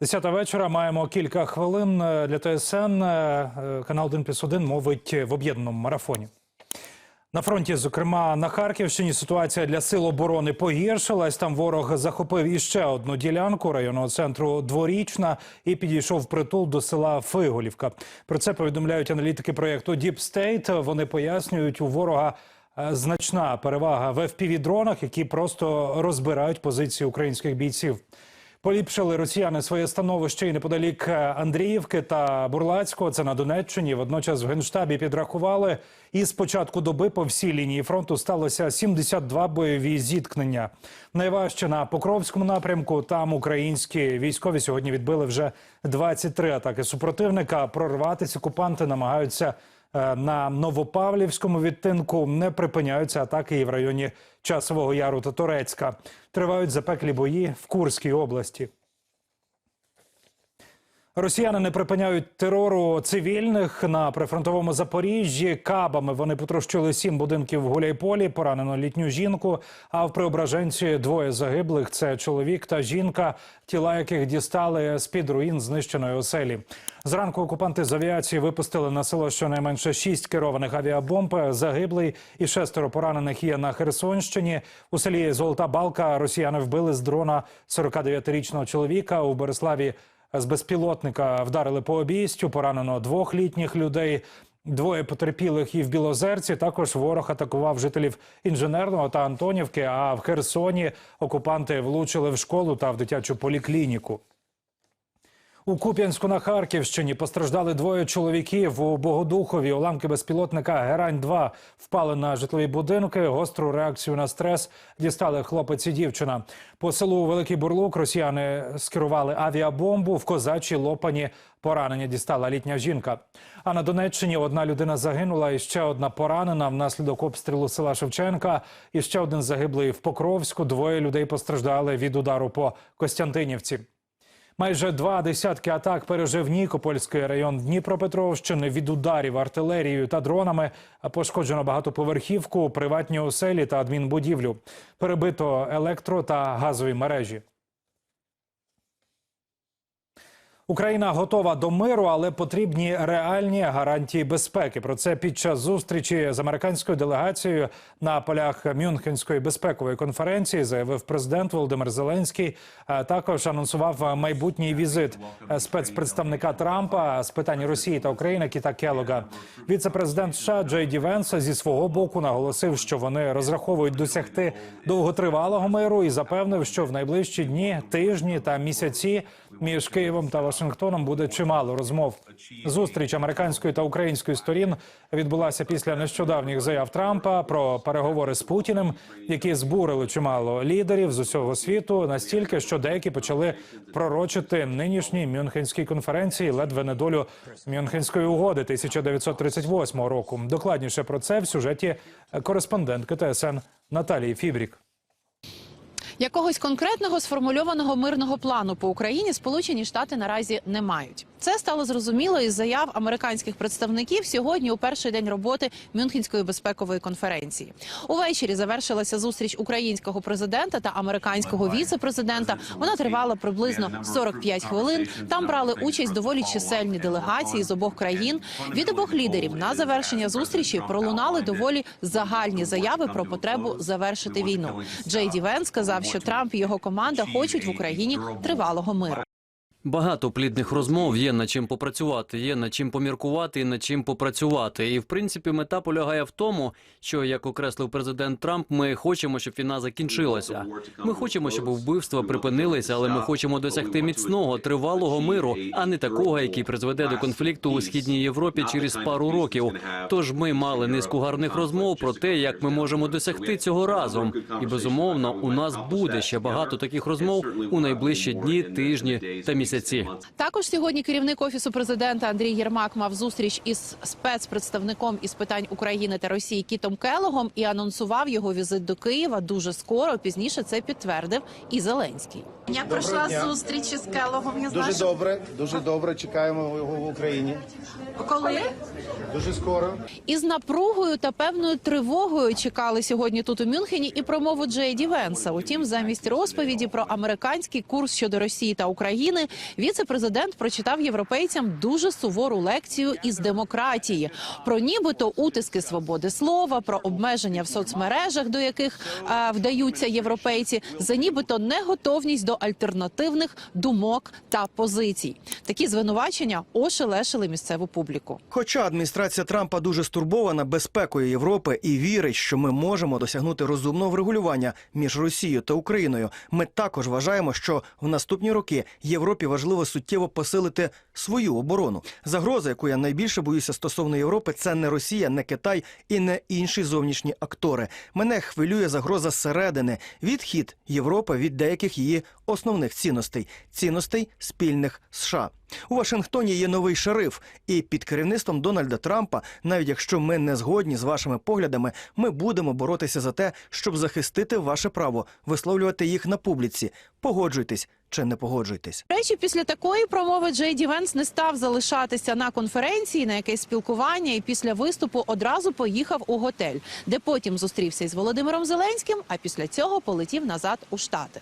Десята вечора маємо кілька хвилин е, для ТСН. Е, Канал 1 плюс 1 мовить в об'єднаному марафоні. На фронті, зокрема на Харківщині, ситуація для сил оборони погіршилась. Там ворог захопив іще одну ділянку районного центру Дворічна і підійшов притул до села Фиголівка. Про це повідомляють аналітики проєкту Deep State. Вони пояснюють у ворога. е, Значна перевага в FPV-дронах, які просто розбирають позиції українських бійців. Поліпшили росіяни своє становище і неподалік е, Андріївки та Бурлацького. Це на Донеччині. Водночас в генштабі підрахували. І з початку доби по всій лінії фронту сталося 72 бойові зіткнення. Найважче на Покровському напрямку. Там українські військові сьогодні відбили вже 23 атаки супротивника. Прорватися окупанти намагаються на Новопавлівському відтинку. Не припиняються атаки і в районі Часового Яру та Торецька. Тривають запеклі бої в Курській області. Росіяни не припиняють терору цивільних на прифронтовому Запоріжжі. Кабами вони потрощили сім будинків в Гуляйполі, поранено літню жінку. А в Преображенці двоє загиблих. Це чоловік та жінка, тіла яких дістали з під руїн знищеної оселі. Зранку окупанти з авіації випустили на село щонайменше шість керованих авіабомб. Загиблий і шестеро поранених є на Херсонщині. У селі Золота Балка росіяни вбили з дрона 49-річного чоловіка у Береславі. З безпілотника вдарили по обійстю, поранено двох літніх людей. Двоє потерпілих і в Білозерці. Також ворог атакував жителів інженерного та Антонівки. А в Херсоні окупанти влучили в школу та в дитячу поліклініку. У Куп'янську на Харківщині постраждали двоє чоловіків у Богодухові. Уламки безпілотника Герань 2 впали на житлові будинки. Гостру реакцію на стрес дістали хлопець і дівчина. По селу Великий Бурлук росіяни скерували авіабомбу в козачі лопані. Поранення дістала літня жінка. А на Донеччині одна людина загинула, і ще одна поранена внаслідок обстрілу села Шевченка. І ще один загиблий в Покровську. Двоє людей постраждали від удару по Костянтинівці. Майже два десятки атак пережив Нікопольський район Дніпропетровщини від ударів артилерією та дронами. Пошкоджено багатоповерхівку, приватні оселі та адмінбудівлю. Перебито електро та газові мережі. Україна готова до миру, але потрібні реальні гарантії безпеки. Про це під час зустрічі з американською делегацією на полях Мюнхенської безпекової конференції заявив президент Володимир Зеленський. Також анонсував майбутній візит спецпредставника Трампа з питань Росії та України Кіта Келога. Віце-президент США Джей Ді Венс зі свого боку наголосив, що вони розраховують досягти довготривалого миру і запевнив, що в найближчі дні, тижні та місяці між Києвом та Вашингтоном буде чимало розмов. Зустріч американської та української сторін відбулася після нещодавніх заяв Трампа про переговори з Путіним, які збурили чимало лідерів з усього світу, настільки, що деякі почали пророчити нинішній Мюнхенській конференції ледве не долю Мюнхенської угоди 1938 року. Докладніше про це в сюжеті кореспондентки ТСН Наталії Фібрік. Якогось конкретного сформульованого мирного плану по Україні Сполучені Штати наразі не мають. Це стало зрозуміло із заяв американських представників сьогодні у перший день роботи Мюнхенської безпекової конференції. Увечері завершилася зустріч українського президента та американського віце-президента. Вона тривала приблизно 45 хвилин. Там брали участь доволі чисельні делегації з обох країн. Від обох лідерів на завершення зустрічі пролунали доволі загальні заяви про потребу завершити війну. Джей Ді Вен сказав, що Трамп і його команда хочуть в Україні тривалого миру. Багато плідних розмов є над чим попрацювати, є над чим поміркувати і над чим попрацювати. І в принципі, мета полягає в тому, що як окреслив президент Трамп, ми хочемо, щоб війна закінчилася. Ми хочемо, щоб вбивства припинилися, але ми хочемо досягти міцного тривалого миру, а не такого, який призведе до конфлікту у східній Європі через пару років. Тож ми мали низку гарних розмов про те, як ми можемо досягти цього разом. І безумовно, у нас буде ще багато таких розмов у найближчі дні, тижні та місяці. Також сьогодні керівник офісу президента Андрій Єрмак мав зустріч із спецпредставником із питань України та Росії Кітом Келогом і анонсував його візит до Києва дуже скоро. Пізніше це підтвердив і Зеленський. Як пройшла зустріч із Келогом? Я Дуже що- добре, дуже добре. Чекаємо його в Україні. Коли? Дуже скоро. Із напругою та певною тривогою чекали сьогодні тут у Мюнхені і промову Джей Ді Венса. Утім, замість розповіді про американський курс щодо Росії та України віце-президент прочитав європейцям дуже сувору лекцію із демократії про нібито утиски свободи слова, про обмеження в соцмережах, до яких е, вдаються європейці, за нібито неготовність до альтернативних думок та позицій. Такі звинувачення ошелешили місцеву публіку. Хоча адміністрація Трампа дуже стурбована безпекою Європи і вірить, що ми можемо досягнути розумного врегулювання між Росією та Україною, ми також вважаємо, що в наступні роки Європі важливо суттєво посилити свою оборону. Загроза, яку я найбільше боюся стосовно Європи, це не Росія, не Китай і не інші зовнішні актори. Мене хвилює загроза зсередини, відхід Європи від деяких її основних цінностей цінностей спільних США. У Вашингтоні є новий шериф, і під керівництвом Дональда Трампа, навіть якщо ми не згодні з вашими поглядами, ми будемо боротися за те, щоб захистити ваше право висловлювати їх на публіці. Погоджуйтесь чи не погоджуйтесь. Речі, після такої промови Джей Ді Венс не став залишатися на конференції на якесь спілкування, і після виступу одразу поїхав у готель, де потім зустрівся із Володимиром Зеленським. А після цього полетів назад у Штати.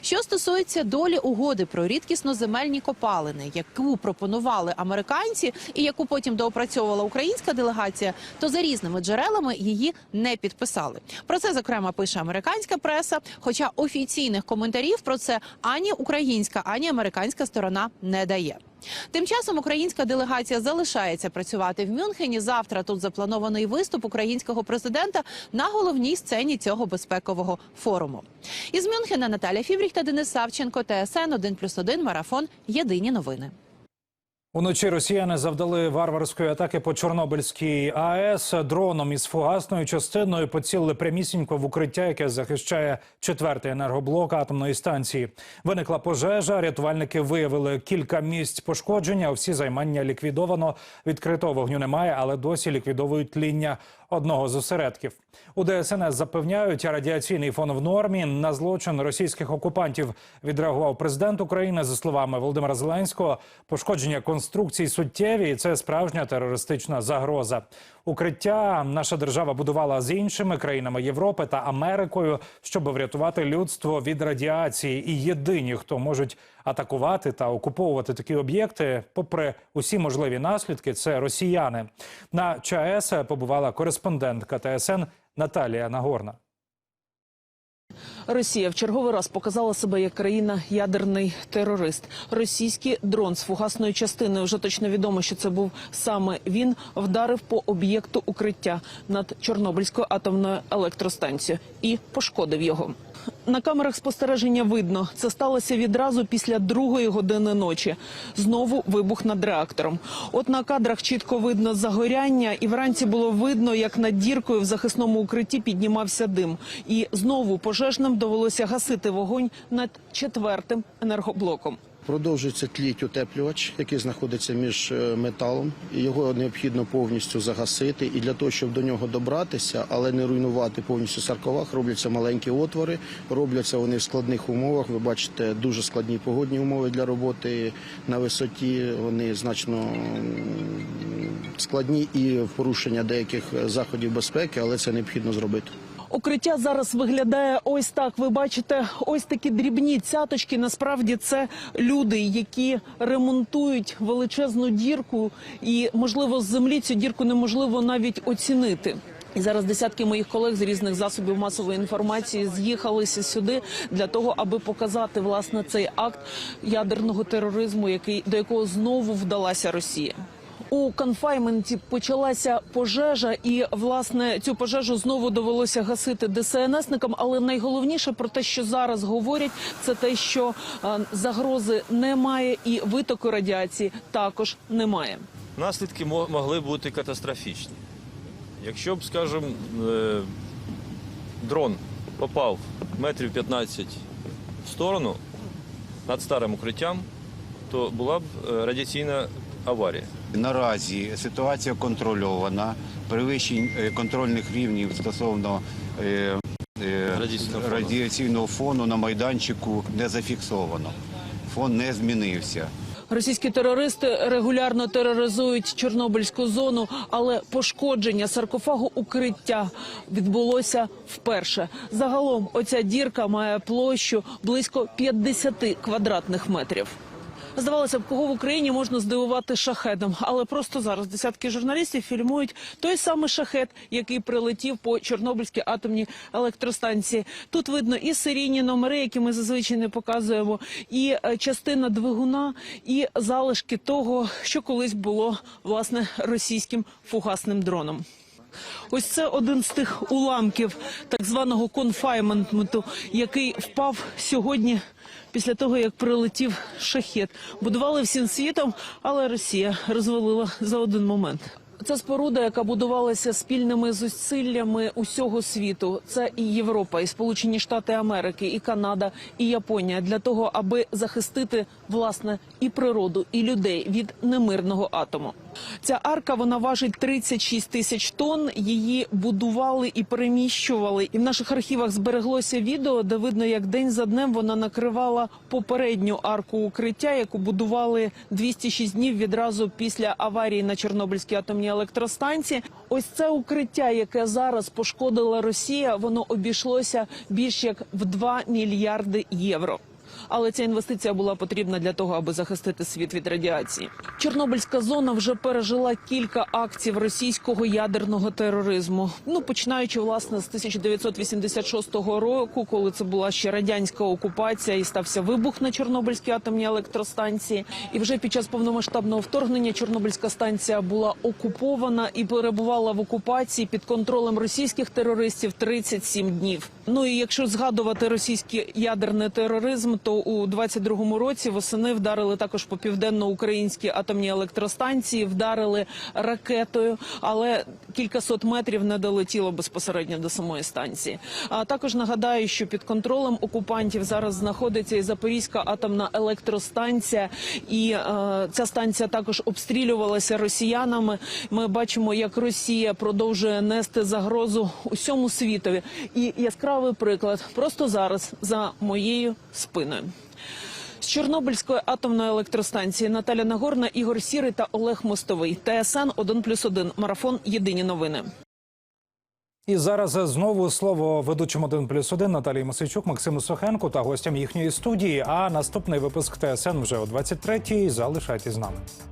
Що стосується долі угоди про рідкісноземельні копалини, яку пропонували американці, і яку потім доопрацьовувала українська делегація, то за різними джерелами її не підписали. Про це зокрема пише американська преса. Хоча офіційних коментарів про це ані українська, ані американська сторона не дає. Тим часом українська делегація залишається працювати в Мюнхені. Завтра тут запланований виступ українського президента на головній сцені цього безпекового форуму. Із Мюнхена Наталя Фібріх та Денис Савченко, ТСН 1+,1, Марафон. Єдині новини. Уночі росіяни завдали варварської атаки по Чорнобильській АЕС дроном із фугасною частиною поцілили прямісінько в укриття, яке захищає четвертий енергоблок атомної станції. Виникла пожежа. Рятувальники виявили кілька місць пошкодження. Всі займання ліквідовано. Відкритого вогню немає, але досі ліквідовують тління одного з осередків. У ДСНС запевняють, радіаційний фон в нормі. На злочин російських окупантів відреагував президент України за словами Володимира Зеленського. Пошкодження конструкцій суттєві, і це справжня терористична загроза. Укриття наша держава будувала з іншими країнами Європи та Америкою, щоб врятувати людство від радіації. І єдині, хто можуть атакувати та окуповувати такі об'єкти, попри усі можливі наслідки, це росіяни. На ЧАЕС побувала кореспондентка ТСН Наталія Нагорна. Росія в черговий раз показала себе як країна ядерний терорист. Російський дрон з фугасною частиною вже точно відомо, що це був саме він. Вдарив по об'єкту укриття над Чорнобильською атомною електростанцією і пошкодив його. На камерах спостереження видно, це сталося відразу після другої години ночі. Знову вибух над реактором. От на кадрах чітко видно загоряння, і вранці було видно, як над діркою в захисному укритті піднімався дим. І знову пожежним довелося гасити вогонь над четвертим енергоблоком. Продовжується тліть утеплювач, який знаходиться між е, металом. Його необхідно повністю загасити. І для того, щоб до нього добратися, але не руйнувати повністю сарковах, робляться маленькі отвори. Робляться вони в складних умовах. Ви бачите, дуже складні погодні умови для роботи на висоті. Вони значно складні і порушення деяких заходів безпеки, але це необхідно зробити. Укриття зараз виглядає ось так. Ви бачите, ось такі дрібні цяточки. Насправді це люди, які ремонтують величезну дірку, і можливо з землі цю дірку неможливо навіть оцінити. І зараз десятки моїх колег з різних засобів масової інформації з'їхалися сюди для того, аби показати власне цей акт ядерного тероризму, який до якого знову вдалася Росія. У конфайменті почалася пожежа, і власне цю пожежу знову довелося гасити ДСНСникам. Але найголовніше про те, що зараз говорять, це те, що е, загрози немає, і витоку радіації також немає. Наслідки могли бути катастрофічні. Якщо б, скажімо, е, дрон попав метрів 15 в сторону над старим укриттям, то була б е, радіаційна аварія. Наразі ситуація контрольована. Перевищень контрольних рівнів стосовно е, е, Радіаційного фону. радіаційного фону на майданчику не зафіксовано. Фон не змінився. Російські терористи регулярно тероризують Чорнобильську зону, але пошкодження саркофагу укриття відбулося вперше. Загалом оця дірка має площу близько 50 квадратних метрів. Здавалося б, кого в Україні можна здивувати шахедом, але просто зараз десятки журналістів фільмують той самий шахет, який прилетів по Чорнобильській атомній електростанції. Тут видно і серійні номери, які ми зазвичай не показуємо, і е, частина двигуна, і залишки того, що колись було власне російським фугасним дроном. Ось це один з тих уламків так званого конфайменту, який впав сьогодні після того, як прилетів шахет. Будували всім світом, але Росія розвалила за один момент. Це споруда, яка будувалася спільними зусиллями усього світу. Це і Європа, і Сполучені Штати Америки, і Канада, і Японія для того, аби захистити власне і природу, і людей від немирного атому. Ця арка вона важить 36 тисяч тонн. Її будували і переміщували. І в наших архівах збереглося відео, де видно, як день за днем вона накривала попередню арку укриття, яку будували 206 днів відразу після аварії на Чорнобильській атомній електростанції. Ось це укриття, яке зараз пошкодила Росія, воно обійшлося більш як в 2 мільярди євро. Але ця інвестиція була потрібна для того, аби захистити світ від радіації. Чорнобильська зона вже пережила кілька актів російського ядерного тероризму. Ну починаючи власне з 1986 року, коли це була ще радянська окупація, і стався вибух на Чорнобильській атомній електростанції. І вже під час повномасштабного вторгнення Чорнобильська станція була окупована і перебувала в окупації під контролем російських терористів 37 днів. Ну і якщо згадувати російський ядерний тероризм, то у 22-му році восени вдарили також по південно-українській атомній електростанції, вдарили ракетою, але кількасот метрів не долетіло безпосередньо до самої станції. А також нагадаю, що під контролем окупантів зараз знаходиться і Запорізька атомна електростанція, і е, ця станція також обстрілювалася росіянами. Ми бачимо, як Росія продовжує нести загрозу усьому світові. І яскравий приклад просто зараз за моєю спиною. З Чорнобильської атомної електростанції Наталя Нагорна, Ігор Сірий та Олег Мостовий. ТСН 1+,1. Марафон. Єдині новини. І зараз знову слово ведучим 1 плюс 1 Наталії Масичук, Максиму Сохенку та гостям їхньої студії. А наступний випуск ТСН вже о 23-й. Залишайтесь з нами.